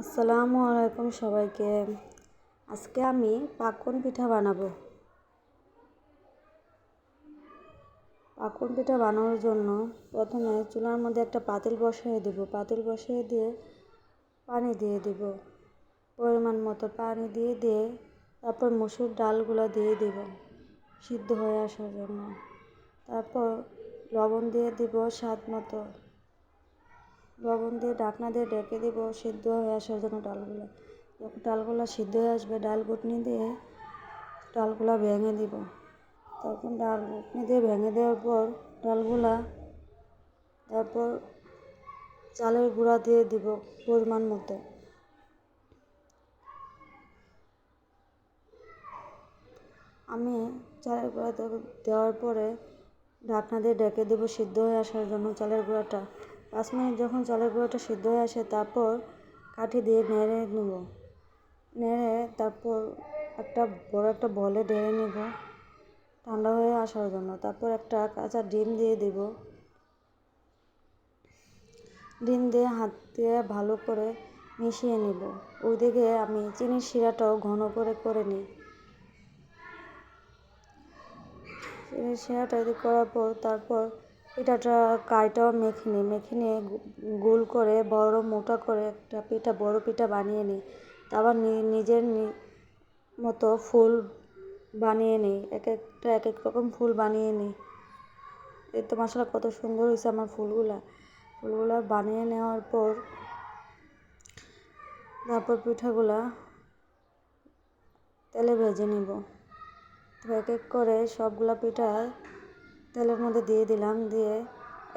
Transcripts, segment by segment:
আসসালামু আলাইকুম সবাইকে। আজকে আমি পাকন পিঠা বানাবো। পাকন পিঠা বানানোর জন্য প্রথমে চুলার মধ্যে একটা পাতিল বসিয়ে দেব। পাতিল বসিয়ে দিয়ে পানি দিয়ে দেব। পরিমাণ মতো পানি দিয়ে দিয়ে তারপর মুসুর ডালগুলো দিয়ে দেব সিদ্ধ হয়ে আসার জন্য। তারপর লবণ দিয়ে দিব স্বাদ মতো। লবণ দিয়ে ঢাকনা দিয়ে ঢেকে দিব, সিদ্ধ হয়ে আসার জন্য ডালগুলো। যখন ডালগুলো সিদ্ধ হয়ে আসবে, ডাল ঘুটনি দিয়ে ডালগুলো ভেঙে দিব। তখন ডাল ঘুটনি দিয়ে ভেঙে দেওয়ার পর ডালগুলা তারপর চালের গুঁড়া দিয়ে দিব পরিমাণ মতো। আমি চালের গুঁড়া দেওয়ার পরে ঢাকনা দিয়ে ডেকে দেবো, সিদ্ধ হয়ে আসার জন্য চালের গুঁড়াটা। পাঁচ মিনিট যখন চালের গুঁড়োটা সিদ্ধ হয়ে আসে, তারপর কাঠি দিয়ে নেড়ে নেব। নেড়ে তারপর একটা বড় একটা বলে ঢেলে নেব। ঠান্ডা হয়ে আসার জন্য। তারপর একটা কাঁচা ডিম দিয়ে দেব। ডিম দিয়ে হাত দিয়ে ভালো করে মিশিয়ে নেব। ওইদিকে আমি চিনির শিরাটাও ঘন করে করে নিই। চিনির শিরাটা করার পর তারপর পিঠাটা কাইটাও মেখে নিই মেখে নিয়ে গোল করে, বড় মোটা করে একটা পিঠা, বড় পিঠা বানিয়ে নিই তারপর নিজের মতো ফুল বানিয়ে নিই এক একটা, এক এক রকম ফুল বানিয়ে নিই এই তো মশলা কত সুন্দর হয়েছে আমার ফুলগুলা। ফুলগুলা বানিয়ে নেওয়ার পর, তারপর পিঠাগুলা তেলে ভেজে নিব। এক এক করে সবগুলা পিঠা তেলের মধ্যে দিয়ে দিলাম, দিয়ে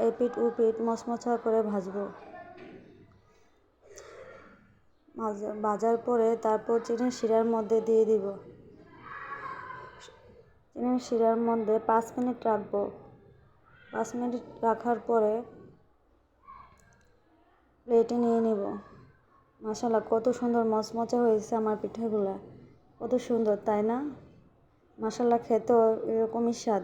এই পিঠ ও পিঠ মচমচা করে ভাজবো। ভাজার পরে তারপর চিনির শিরার মধ্যে দিয়ে দিব। চিনির শিরার মধ্যে পাঁচ মিনিট রাখব। পাঁচ মিনিট রাখার পরে প্লেটে নিয়ে নিব। মশালা কত সুন্দর মচমচা হয়েছে আমার পিঠাগুলা। কত সুন্দর, তাই না? মশালা খেতেও এরকমই স্বাদ।